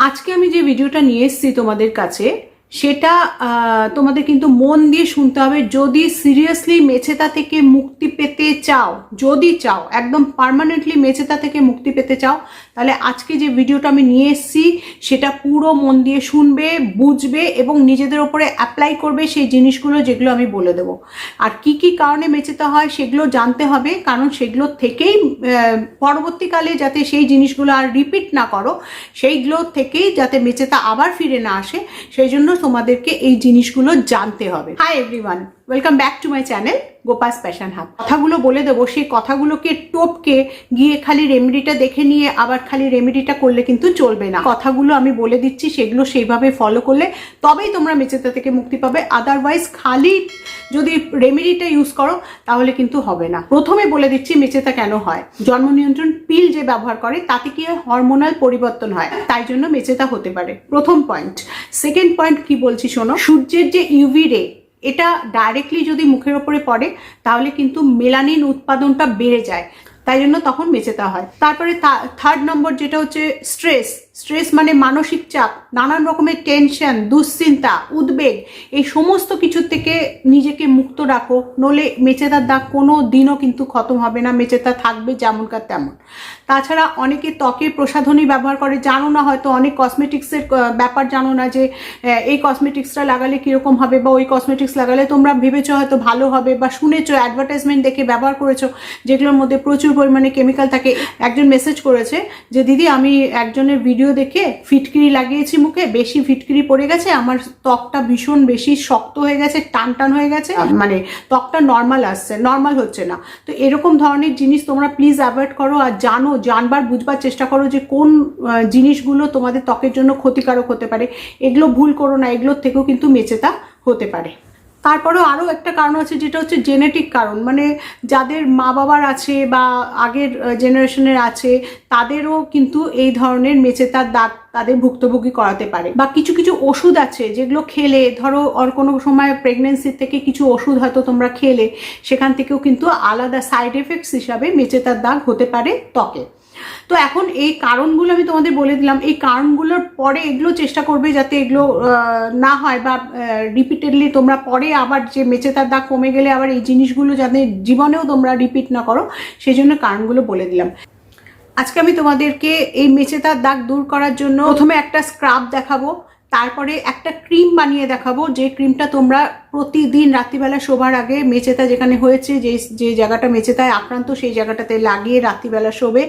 আজকে আমি যে ভিডিওটা নিয়ে এসেছি তোমাদের কাছে সেটা তোমাদের কিন্তু মন দিয়ে শুনতে হবে। যদি সিরিয়াসলি মেছেতা থেকে মুক্তি পেতে চাও, যদি চাও, একদম পার্মানেন্টলি মেছেতা থেকে মুক্তি পেতে চাও, তাহলে আজকে যে ভিডিওটা আমি নিয়ে এসেছি, সেটা পুরো মন দিয়ে শুনবে, বুঝবে এবং নিজেদের ওপরে অ্যাপ্লাই করবে সেই জিনিসগুলো যেগুলো আমি বলে দেবো। আর কি কি কারণে মেচেতে হয়, সেগুলো জানতে হবে, কারণ সেগুলো থেকেই পরবর্তীকালে যাতে সেই জিনিসগুলো আর রিপিট না করো, সেইগুলো থেকেই যাতে মেচেতা আবার ফিরে না আসে, সেই জন্য তোমাদেরকে এই জিনিসগুলো জানতে হবে। Hi everyone welcome back to my channel Gopa's passion hub কথাগুলো বলে দেবো, সেই কথাগুলোকে টপকে গিয়ে খালি রেমেডিটা দেখে নিয়ে আবার খালি রেমেডিটা করলে কিন্তু চলবে না। কথাগুলো আমি বলে দিচ্ছি, সেগুলো সেইভাবে ফলো করলে তবেই তোমরা মেচেতা থেকে মুক্তি পাবে। আদারওয়াইজ খালি যদি রেমেডিটা ইউজ করো, তাহলে কিন্তু হবে না। প্রথমে বলে দিচ্ছি মেচেতা কেন হয়? জন্ম নিয়ন্ত্রণ পিল যে ব্যবহার করে, তাতে কি হরমোনাল পরিবর্তন হয়? তাই জন্য মেচেতা হতে পারে। প্রথম পয়েন্ট সেকেন্ড পয়েন্ট কি বলছি শোনো, সূর্যের যে ইউভি রে এটা ডাইরেক্টলি যদি মুখের ওপরে পড়ে, তাহলে কিন্তু মেলানিন উৎপাদনটা বেড়ে যায়। তাই জন্য তখন মেচেতা হয়। তারপরে থার্ড নম্বর যেটা হচ্ছে স্ট্রেস স্ট্রেস মানে মানসিক চাপ, নানান রকমের টেনশন, দুশ্চিন্তা, উদ্বেগ, এই সমস্ত কিছুর থেকে নিজেকে মুক্ত রাখো নলে মেচেতার দাগ কোনো দিনও কিন্তু খতম হবে না মেচেতা থাকবে যেমনকার তেমন। তাছাড়া অনেকে ত্বকের প্রসাধনী ব্যবহার করে, জানো না হয়তো অনেক কসমেটিক্সের ব্যাপার জানো না যে এই কসমেটিক্সটা লাগালে কীরকম হবে বা ওই কসমেটিক্স লাগালে তোমরা ভেবেছো হয়তো ভালো হবে বা শুনেছো অ্যাডভার্টাইজমেন্ট দেখে ব্যবহার করেছ, যেগুলোর মধ্যে প্রচুর পরিমাণে কেমিক্যাল থাকে। একজন মেসেজ করেছে যে, দিদি, আমি একজনের ভিডিও দেখে ফিটকিরি লাগিয়েছি মুখে বেশি ফিটকিরি পড়ে গেছে আমার ত্বকটা ভীষণ বেশি শক্ত হয়ে গেছে টান টান হয়ে গেছে মানে ত্বকটা নর্মাল আসছে নর্মাল হচ্ছে না। তো এরকম ধরনের জিনিস তোমরা প্লিজ অ্যাভয়েড করো আর জানো জানবার বুঝবার চেষ্টা করো যে কোন জিনিসগুলো তোমাদের ত্বকের জন্য ক্ষতিকারক হতে পারে। এগুলো ভুল করো না এগুলোর থেকেও কিন্তু মেচেতা হতে পারে। তারপরেও আরও একটা কারণ আছে যেটা হচ্ছে জেনেটিক কারণ। মানে যাদের মা বাবার আছে বা আগের জেনারেশনের আছে, তাদেরও কিন্তু এই ধরনের মেচেতার দাগ তাদের ভুক্তভোগী করাতে পারে। বা কিছু কিছু ওষুধ আছে যেগুলো খেলে, ধরো আর কোনো সময় প্রেগনেন্সির থেকে কিছু ওষুধ হয়তো তোমরা খেলে, সেখান থেকেও কিন্তু আলাদা সাইড এফেক্টস হিসাবে মেচেতার দাগ হতে পারে ত্বকে। তো এখন এই কারণগুলো আমি তোমাদের বলে দিলাম। এই কারণগুলোর পরে এগুলো চেষ্টা করবে যাতে এগুলো না হয় বা রিপিটেডলি তোমরা পরে আবার যে মেচেতার দাগ কমে গেলে আবার এই জিনিসগুলো যাতে জীবনেও তোমরা রিপিট না করো সেই জন্য কারণগুলো বলে দিলাম। আজকে আমি তোমাদেরকে এই মেচেতার দাগ দূর করার জন্য প্রথমে একটা স্ক্রাব দেখাবো। তারপরে একটা ক্রিম বানিয়ে দেখাবো, যে ক্রিমটা তোমরা প্রতিদিন রাত্রিবেলা শোবার আগে মেচেতা যেখানে হয়েছে, যে যে জায়গাটা মেচেতায় আক্রান্ত, সেই জায়গাটাতে লাগিয়ে রাত্রিবেলা শোবে।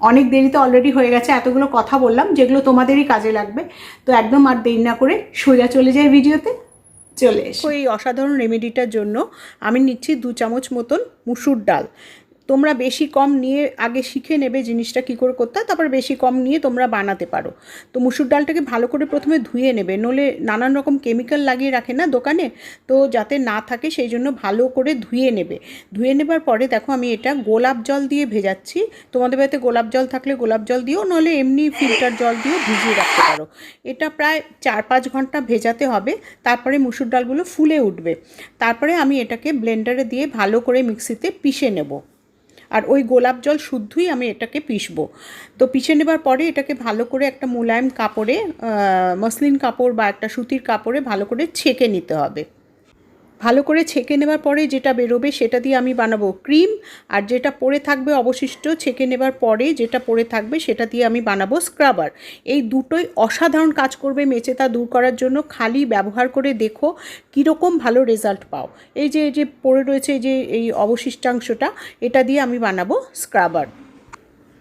অনেক দেরিতে অলরেডি হয়ে গেছে, এতগুলো কথা বললাম, যেগুলো তোমাদেরই কাজে লাগবে। তো একদম আর দেরি না করে সোজা চলে যায় ভিডিওতে। চলে এসো। এই অসাধারণ রেমেডিটার জন্য আমি নিচ্ছি দু চামচ মতন মুসুর ডাল। তোমরা বেশি কম নিয়ে আগে শিখে নেবে জিনিসটা কী করে করতে তারপর বেশি কম নিয়ে তোমরা বানাতে পারো। তো মুসুর ডালটাকে ভালো করে প্রথমে ধুয়ে নেবে নলে নানান রকম কেমিক্যাল লাগিয়ে রাখে না দোকানে, তো যাতে না থাকে সেই জন্য ভালো করে ধুয়ে নেবে। ধুয়ে নেবার পরে দেখো আমি এটা গোলাপ জল দিয়ে ভেজাচ্ছি। তোমাদের বাড়িতে গোলাপ জল থাকলে গোলাপ জল দিও নলে এমনি ফিল্টার জল দিয়ে ভিজিয়ে রাখতে পারো। এটা প্রায় চার পাঁচ ঘণ্টা ভেজাতে হবে, তারপরে মুসুর ডালগুলো ফুলে উঠবে। তারপরে আমি এটাকে ব্লেন্ডারে দিয়ে ভালো করে মিক্সিতে পিষে নেব। আর ওই গোলাপ জল শুদ্ধই আমি এটাকে পিষবো। তো পিষে নেবার পরে এটাকে ভালো করে একটা মোলায়েম কাপড়ে মসলিন কাপড় বা একটা সুতির কাপড়ে ভালো করে ছেঁকে নিতে হবে। ভালো করে ছেঁকে নেবার পরে যেটা বেরোবে সেটা দিয়ে আমি বানাবো ক্রিম, আর যেটা পড়ে থাকবে অবশিষ্ট ছেঁকে নেবার পরে যেটা পড়ে থাকবে সেটা দিয়ে আমি বানাবো স্ক্রাবার। এই দুটোই অসাধারণ কাজ করবে মেচেতা দূর করার জন্য। খালি ব্যবহার করে দেখো কীরকম ভালো রেজাল্ট পাও। এই যে যে পড়ে রয়েছে যে, এই অবশিষ্টাংশটা, এটা দিয়ে আমি বানাবো স্ক্রাবার।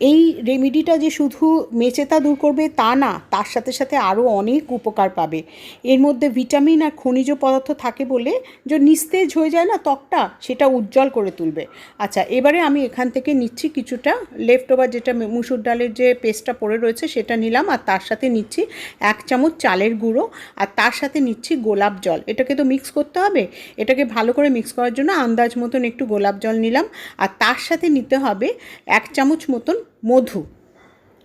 এই রেমেডিটা যে শুধু মেচেতা দূর করবে তা না, তার সাথে সাথে আরও অনেক উপকার পাবে। এর মধ্যে ভিটামিন আর খনিজ পদার্থ থাকে বলে যে নিস্তেজ হয়ে যায় না ত্বকটা, সেটা উজ্জ্বল করে তুলবে। আচ্ছা এবারে আমি এখান থেকে নিচ্ছি কিছুটা লেফট ওভার যেটা মুসুর ডালের যে পেস্টটা পড়ে রয়েছে সেটা নিলাম আর তার সাথে নিচ্ছি এক চামচ চালের গুঁড়ো আর তার সাথে নিচ্ছি গোলাপ জল। এটাকে তো মিক্স করতে হবে? এটাকে ভালো করে মিক্স করার জন্য আন্দাজ মতন একটু গোলাপ জল নিলাম আর তার সাথে নিতে হবে এক চামচ মতন মধু।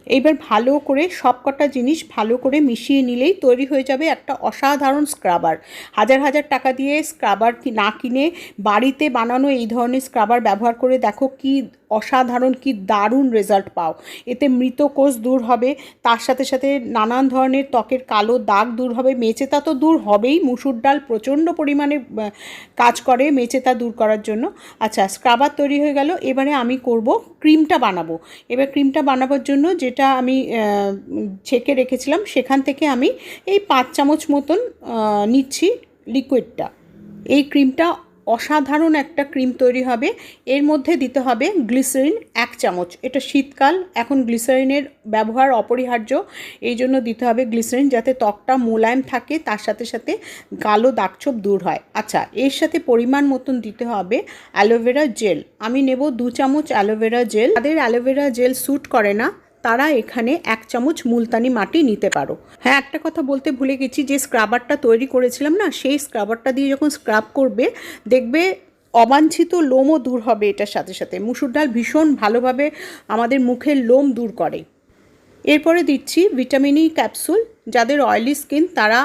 এইবার ভালো করে সব কটা জিনিস ভালো করে মিশিয়ে নিলেই তৈরি হয়ে যাবে একটা অসাধারণ স্ক্রাবার। হাজার হাজার টাকা দিয়ে স্ক্রাবার না কিনে বাড়িতে বানানো এই ধরনের স্ক্রাবার ব্যবহার করে দেখো কি অসাধারণ কি দারুণ রেজাল্ট পাও। এতে মৃত কোষ দূর হবে, তার সাথে সাথে নানান ধরনের ত্বকের কালো দাগ দূর হবে, মেচেতা তো দূর হবেই, মুসুর ডাল প্রচণ্ড পরিমাণে কাজ করে মেচেতা দূর করার জন্য। আচ্ছা স্ক্রাবার তৈরি হয়ে গেল, এবারে আমি করব ক্রিমটা বানাবো। এবার ক্রিমটা বানাবার জন্য যেটা আমি ছেঁকে রেখেছিলাম, সেখান থেকে আমি এই পাঁচ চামচ মতন নিচ্ছি লিকুইডটা এই ক্রিমটা অসাধারণ একটা ক্রিম তৈরি হবে। এর মধ্যে দিতে হবে গ্লিসারিন এক চামচ। এটা শীতকাল, এখন গ্লিসারিনের ব্যবহার অপরিহার্য। এই জন্য দিতে হবে গ্লিসারিন যাতে ত্বকটা মোলায়েম থাকে, তার সাথে সাথে কালো দাগছোপ দূর হয়। আচ্ছা এর সাথে পরিমাণ মতন দিতে হবে অ্যালোভেরা জেল। আমি নেব দু চামচ অ্যালোভেরা জেল। তাদের অ্যালোভেরা জেল স্যুট করে না। তারা এখানে এক চামচ মুলতানি মাটি নিতে পারো। হ্যাঁ একটা কথা বলতে ভুলে গেছি, যে স্ক্রাবারটা তৈরি করেছিলাম না, সেই স্ক্রাবারটা দিয়ে যখন স্ক্রাব করবে, দেখবে অবাঞ্ছিত লোমও দূর হবে এটার সাথে সাথে। মুসুর ডাল ভীষণ ভালোভাবে আমাদের মুখের লোম দূর করে। এরপরে দিচ্ছি ভিটামিন ই ক্যাপসুল, যাদের অয়েলি স্কিন তারা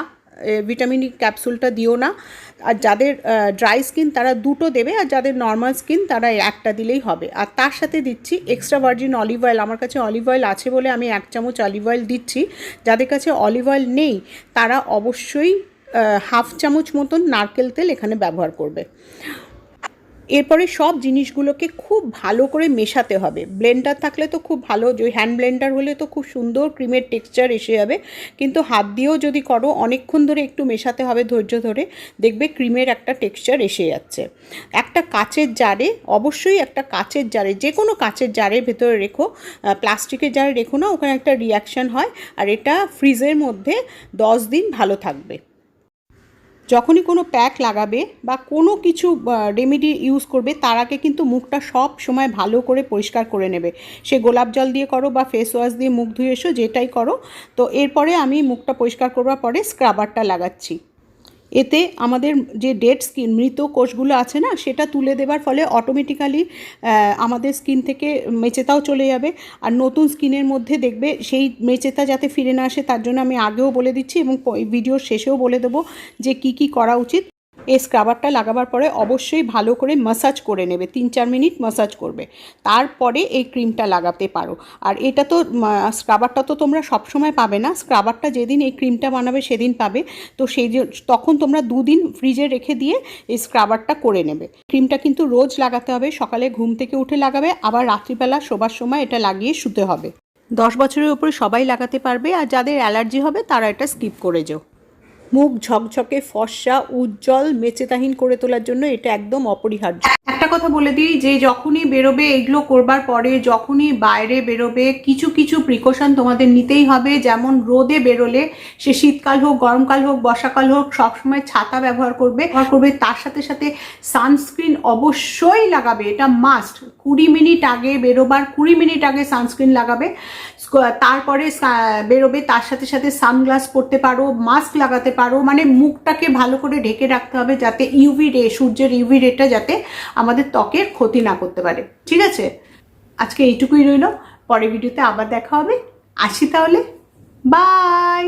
ভিটামিন ক্যাপসুলটা দিও না। আর যাদের ড্রাই স্কিন তারা দুটো দেবে, আর যাদের নর্মাল স্কিন তারা একটা দিলেই হবে। আর তার সাথে দিচ্ছি এক্সট্রা ভার্জিন অলিভ অয়েল আমার কাছে অলিভ অয়েল আছে বলে আমি এক চামচ অলিভ অয়েল দিচ্ছি। যাদের কাছে অলিভ অয়েল নেই, তারা অবশ্যই হাফ চামচ মতন নারকেল তেল এখানে ব্যবহার করবে। এরপরে সব জিনিসগুলোকে খুব ভালো করে মেশাতে হবে। ব্লেন্ডার থাকলে তো খুব ভালো যে হ্যান্ড ব্লেন্ডার হলে তো খুব সুন্দর ক্রিমের টেক্সচার এসে যাবে। কিন্তু হাত দিয়েও যদি করো, অনেকক্ষণ ধরে একটু মেশাতে হবে ধৈর্য ধরে, দেখবে ক্রিমের একটা টেক্সচার এসে যাচ্ছে। একটা কাচের জারে, অবশ্যই একটা কাচের জারে যে কোনো কাচের জারের ভেতরে রেখো প্লাস্টিকের জারে রেখো না, ওখানে একটা রিয়াকশান হয়, আর এটা ফ্রিজের মধ্যে দশ দিন ভালো থাকবে। যখনই কোনো প্যাক লাগাবে বা কোনো কিছু রেমেডি ইউজ করবে, তার আগে কিন্তু মুখটা সব সময় ভালো করে পরিষ্কার করে নেবে। সে গোলাপ জল দিয়ে করো বা ফেস ওয়াশ দিয়ে মুখ ধুয়ে এসো, যেটাই করো। তো এরপরে আমি মুখটা পরিষ্কার করবার পরে স্ক্রাবারটা লাগাচ্ছি। এতে আমাদের যে ডেড স্কিন মৃত কোষগুলো আছে না, সেটা তুলে দেবার ফলে অটোমেটিক্যালি আমাদের স্কিন থেকে মেচেতাও চলে যাবে। আর নতুন স্কিনের মধ্যে দেখবে সেই মেচেতা যাতে ফিরে না আসে, তার জন্য আমি আগেও বলে দিচ্ছি এবং ভিডিওর শেষেও বলে দেবো যে কি কি করা উচিত। এই স্ক্রাবারটা লাগাবার পরে অবশ্যই ভালো করে মাসাজ করে নেবে। তিন চার মিনিট মাসাজ করবে। তারপরে এই ক্রিমটা লাগাতে পারো। আর এটা তো স্ক্রাবারটা তো তোমরা সবসময় পাবে না। স্ক্রাবারটা যেদিন এই ক্রিমটা বানাবে সেদিন পাবে। তো সেই তখন তোমরা দুদিন ফ্রিজে রেখে দিয়ে এই স্ক্রাবারটা করে নেবে। ক্রিমটা কিন্তু রোজ লাগাতে হবে। সকালে ঘুম থেকে উঠে লাগাবে। আবার রাত্রিবেলা শোবার সময় এটা লাগিয়ে শুতে হবে। দশ বছরের উপরে সবাই লাগাতে পারবে। আর যাদের অ্যালার্জি হবে তারা এটা স্কিপ করে যেও। মুখ ঝকঝকে, ফর্সা, উজ্জ্বল, মেচেতাহীন করে তোলার জন্য এটা একদম অপরিহার্য। একটা কথা বলে দিই, যে যখনই বেরোবে এগুলো করবার পরে যখনই বাইরে বেরোবে, কিছু কিছু প্রিকশন তোমাদের নিতেই হবে। যেমন রোদে বেরোলে, সে শীতকাল হোক, গরমকাল হোক, বর্ষাকাল হোক, সবসময় ছাতা ব্যবহার করবে। ব্যবহার করবে, তার সাথে সাথে সানস্ক্রিন অবশ্যই লাগাবে, এটা মাস্ট কুড়ি মিনিট আগে বেরোবার, কুড়ি মিনিট আগে সানস্ক্রিন লাগাবে। তারপরে বেরোবে, তার সাথে সাথে সানগ্লাস পরতে পারো মাস্ক লাগাতে পারো। মানে মুখটাকে ভালো করে ঢেকে রাখতে হবে যাতে ইউভি রে সূর্যের ইউভি রেটা যাতে আমাদের ত্বকের ক্ষতি না করতে পারে। ঠিক আছে? আজকে এইটুকুই রইল। পরের ভিডিওতে আবার দেখা হবে। আসি তাহলে। বাই